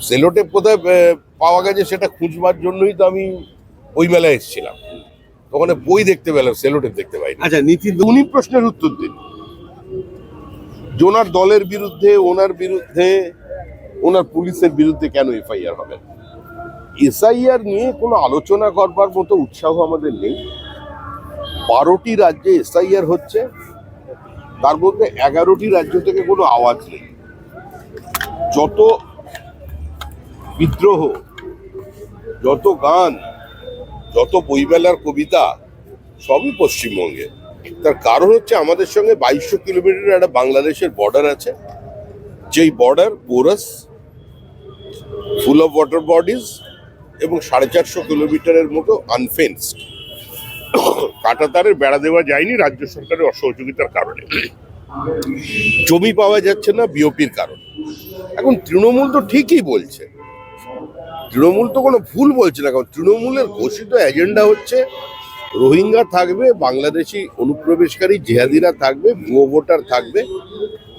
Sellotape কোথায় পাওয়া গেছে সেটা খুঁজবার জন্যই তো আমি ওই মেলায় এসেছিলাম। ওখানে বই দেখতে পেলাম, সেলোটেপ দেখতে পাই আচ্ছা নীতি উনি প্রশ্নের উত্তর দিন। জোনার দলের বিরুদ্ধে, ওনার বিরুদ্ধে, ওনার পুলিশের বিরুদ্ধে কেন এফআইআর হবে? এসআইআর নিয়ে কোনো আলোচনা করবার মতো উৎসাহ আমাদের নেই। বারোটি রাজ্যে এসআইআর হচ্ছে। তার মধ্যে এগারোটি রাজ্য থেকে কোনো আওয়াজ নেই। যত বিদ্রোহ, যত গান, যত বইমেলার কবিতা, সবই পশ্চিমবঙ্গে। তার কারণ হচ্ছে আমাদের সঙ্গে বাইশশো কিলোমিটার একটা বাংলাদেশের বর্ডার আছে। যেই border porous full of water bodies এবং সাড়ে চারশো কিলোমিটারের মতো আনফেন্সড কাটাতারের বেড়া দেওয়া যায়নি রাজ্য সরকারের অসহযোগিতার কারণে। জমি পাওয়া যাচ্ছে না বিওপির কারণ। এখন তৃণমূল তো ঠিকই বলছে। তৃণমূল তো কোনো ভুল বলছে না, কারণ তৃণমূলের ঘোষিত এজেন্ডা হচ্ছে রোহিঙ্গা থাকবে, বাংলাদেশি অনুপ্রবেশকারী জেহাদিরা থাকবে, ভুয়ো ভোটার থাকবে,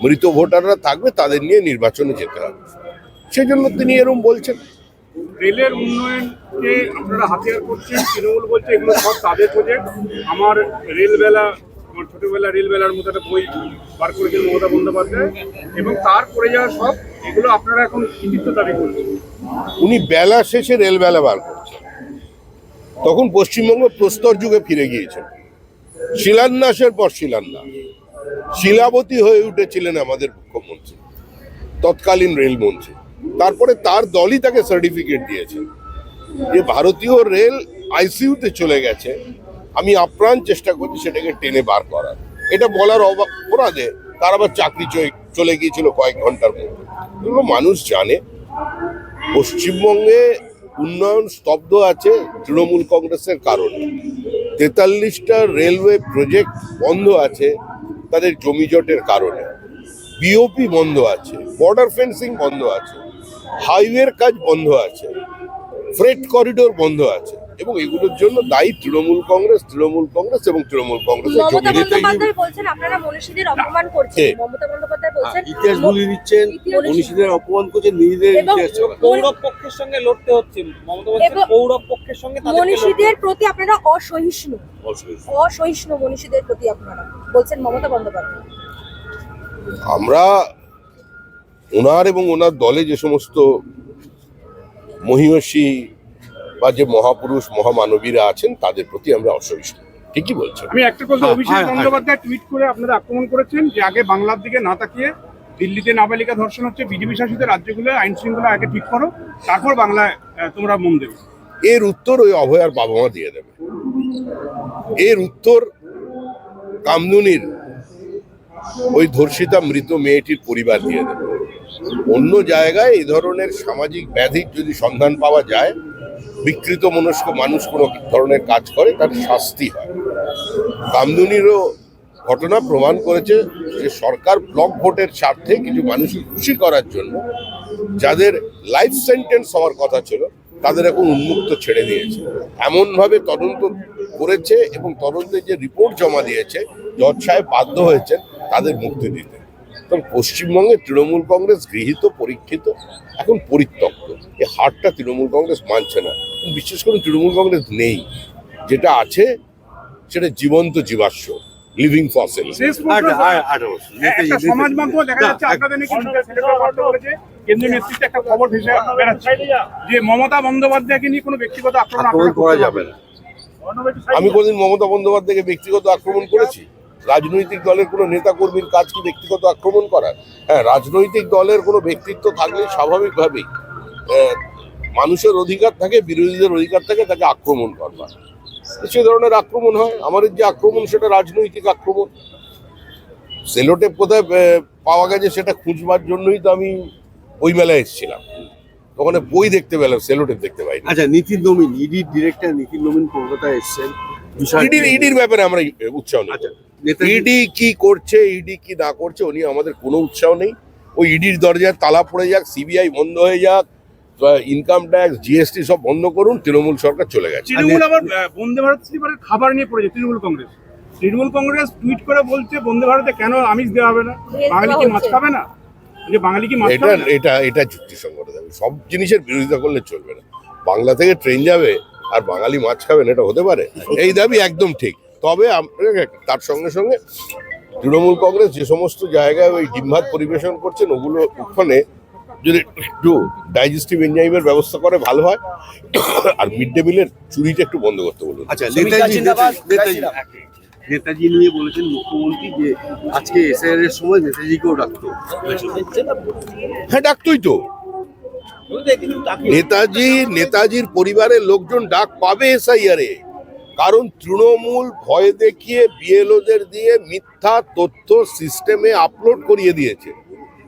মৃত ভোটাররা থাকবে, তাদের নিয়ে নির্বাচনে যেতে হবে। সেজন্য তিনি এরম বলছেন। রেলের উন্নয়নকে আপনারা হাতিয়ার করছেন, তৃণমূল বলছে এগুলো সব তাদের প্রজেক্ট আমার রেলবেলা, আমার ছোটোবেলা রেলবেলার মতো একটা বই বার করেছেন মমতা বন্দ্যোপাধ্যায়, এবং তার করে যাওয়া সব, এগুলো আপনারা এখন কৃতিত্ব দাবি করছেন। উনি বেলা শেষে রেল বেলা বার করছেন। তখন পশ্চিমবঙ্গ প্রস্তর যুগে ফিরে গিয়েছেন। শিলান্যাসের পর শিলান্যাস। শিলাবতী হয়ে উঠেছিলেন আমাদের মুখ্যমন্ত্রী, তৎকালীন রেলমন্ত্রী। তারপরে তার দলই তাকে সার্টিফিকেট দিয়েছে যে ভারতীয় রেল আইসিইউতে চলে গেছে, আমি আপ্রাণ চেষ্টা করছি সেটাকে টেনে বার করার। এটা বলার অবা- অপরাধে তার আবার চাকরি চলে- চলে গিয়েছিল কয়েক ঘণ্টার মধ্যে। এগুলো মানুষ জানে। পশ্চিমবঙ্গে উন্নয়ন স্তব্ধ আছে তৃণমূল কংগ্রেসের কারণে। তেতাল্লিশটা রেলওয়ে প্রজেক্ট বন্ধ আছে তাদের জমিজটের কারণে। বিওপি বন্ধ আছে বর্ডার ফেন্সিং বন্ধ আছে হাইওয়ের কাজ বন্ধ আছে ফ্রেট করিডোর বন্ধ আছে। এবং এগুলোর জন্য দায়ী তৃণমূল কংগ্রেস তৃণমূল কংগ্রেস এবং তৃণমূল কংগ্রেস মমতা বন্দ্যোপাধ্যায় বলছেন আপনারা মনীষীদের অপমান করছেন। মমতা বন্দ্যোপাধ্যায় বলছেন হ্যাঁ, ইতিহাস ভুলিয়ে দিচ্ছেন মনীষীদের অপমান করছেন নিজেদের ইতিহাস। কৌরব পক্ষের সঙ্গে লড়তে হচ্ছে। মমতা বলছেন এবং- কৌরব পক্ষের সঙ্গে মনীষীদের প্রতি আপনারা অসহিষ্ণু। অসহিষ্ণু মনীষীদের প্রতি আপনারা বলছেন মমতা বন্দ্যোপাধ্যায়। আমরা ওনার এবং ওনার দলে যে সমস্ত মহিষী বা যে মহাপুরুষ মহামানবীরা আছেন তাদের প্রতি আমরা অসহিষ্ণু। ঠিকই বলছেন। আমি একটা কথা হ্যাঁ, অভিষেক হ্যাঁ, হ্যাঁ। বন্দ্যোপাধ্যায় টুইট করে আপনারা আক্রমণ করেছেন যে আগে বাংলার দিকে না তাকিয়ে দিল্লিতে নাবালিকা ধর্ষণ হচ্ছে বিজেপি শাসিত রাজ্যগুলো আইন শৃঙ্খলা আগে ঠিক করো তারপর বাংলায় তোমরা মন দেবে। এর উত্তর ওই অভয়ার বাবা মা দিয়ে দেবে। এর উত্তর কামদুনির ওই ধর্ষিতা মৃত মেয়েটির পরিবার দিয়ে দেবে। অন্য জায়গায় এই ধরনের সামাজিক ব্যাধির যদি সন্ধান পাওয়া যায়, বিকৃত মনস্ক মানুষ কোনো ধরনের কাজ করে, তার শাস্তি হয়। কামদুনিরও ঘটনা প্রমাণ করেছে যে সরকার ব্লক ভোটের স্বার্থে কিছু মানুষকে খুশি করার জন্য যাদের লাইফ সেন্টেন্স হওয়ার কথা ছিল, তাদের এখন উন্মুক্ত ছেড়ে দিয়েছে। এমনভাবে তদন্ত করেছে এবং তদন্তের যে রিপোর্ট জমা দিয়েছে, জজ সাহেব বাধ্য হয়েছেন তাদের মুক্তি দিতে। তখন পশ্চিমবঙ্গে তৃণমূল কংগ্রেস গৃহীত পরীক্ষিত এখন পরিত্যক্ত। এই হারটা তৃণমূল কংগ্রেস মানছে না। বিশেষ করে তৃণমূল কংগ্রেস নেই। যেটা আছে সেটা জীবন্ত জীবাশ্ম লিভিং ফসেল সমাজ মাধ্যম দেখা যাচ্ছে আপনাদের নাকি কেন্দ্রীয় নেতৃত্বে একটা খবর ভেসে বেড়াচ্ছে যে মমতা বন্দ্যোপাধ্যায়কে নিয়ে কোনো ব্যক্তিগত আক্রমণ আক্রমণ করা যাবে না। আমি কোনদিন মমতা বন্দ্যোপাধ্যায়কে ব্যক্তিগত আক্রমণ করেছি? রাজনৈতিক দলের কোনো নেতা কর্মীর কাজ কি ব্যক্তিগত আক্রমণ করার? হ্যাঁ রাজনৈতিক দলের কোনো ব্যক্তিত্ব থাকলে স্বাভাবিকভাবেই মানুষের অধিকার থাকে, বিরোধীদের অধিকার থাকে, তাকে আক্রমণ করবার। সে ধরনের আক্রমণ হয়। আমাদের যে আক্রমণ, সেটা রাজনৈতিক আক্রমণ। সেলোটেপ কোথায় পাওয়া গেছে সেটা খুঁজবার জন্যই তো আমি ওই মেলায় এসেছিলাম। ওখানে বই দেখতে পেলাম, সেলোটেপ দেখতে পাই আচ্ছা নীতিন নমিন ইডি ডিরেক্টর নীতিন নমিন কলকাতায় এসেছেন। ইডির ইডির ব্যাপারে আমরা উৎসাহ নেই। আচ্ছা ইডি কি করছে ইডি কি না করছে উনি আমাদের কোনো উৎসাহ নেই। ওই ইডির দরজায় তালা পড়ে যাক সিবিআই বন্ধ হয়ে যাক ইনকাম ট্যাক্স জিএসটি সব বন্ধ করুন তৃণমূল সরকার চলে গেছে। তৃণমূল আবার বন্দে ভারত স্লিপারের খাবার নিয়ে পড়েছে তৃণমূল কংগ্রেস। তৃণমূল কংগ্রেস টুইট করে বলছে বন্দে ভারতে কেন আমিষ দেওয়া হবে না? বাঙালি কি মাছ খাবে না? যে বাঙালি কি মাছ এটা এটা এটা যুক্তিসঙ্গত। সব জিনিসের বিরোধিতা করলে চলবে না। বাংলা থেকে ট্রেন যাবে আর বাঙালি মাছ খাবেন এটা হতে পারে। এই দাবি একদম ঠিক। তবে তার সঙ্গে সঙ্গে তৃণমূল কংগ্রেস যে সমস্ত জায়গায় ওই ডিম ভাত পরিবেশন করছেন ওগুলো ওখানে যদি একটু ডাইজেস্টিভ এনজাইমের ব্যবস্থা করে ভালো হয়। আর মিড ডে মিলের চুরিটা একটু বন্ধ করতে বলুন। আচ্ছা নেতাজি নিয়ে বলেছেন মুখ্যমন্ত্রী যে আজকে এসআইআর এর সময় নেতাজিকেও ডাকতো। হ্যাঁ ডাকতই তো। নেতাজি, নেতাজির পরিবারের লোকজন ডাক পাবে এসআইআরে কারণ তৃণমূল ভয় দেখিয়ে বিএলওদের দিয়ে মিথ্যা তথ্য সিস্টেমে আপলোড করিয়ে দিয়েছে।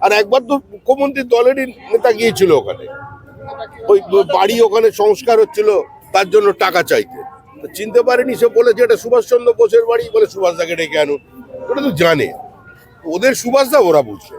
আর একবার তো মুখ্যমন্ত্রী দলেরই নেতা গিয়েছিল ওখানে। ওই বাড়ি ওখানে সংস্কার হচ্ছিল, তার জন্য টাকা চাইতে। চিনতে পারেনি, সে বলেছে এটা সুভাষচন্দ্র বোসের বাড়ি, বলে সুভাষদাকে ডেকে আনুন। ওটা তো জানে। ওদের সুভাষদা ওরা বুঝবে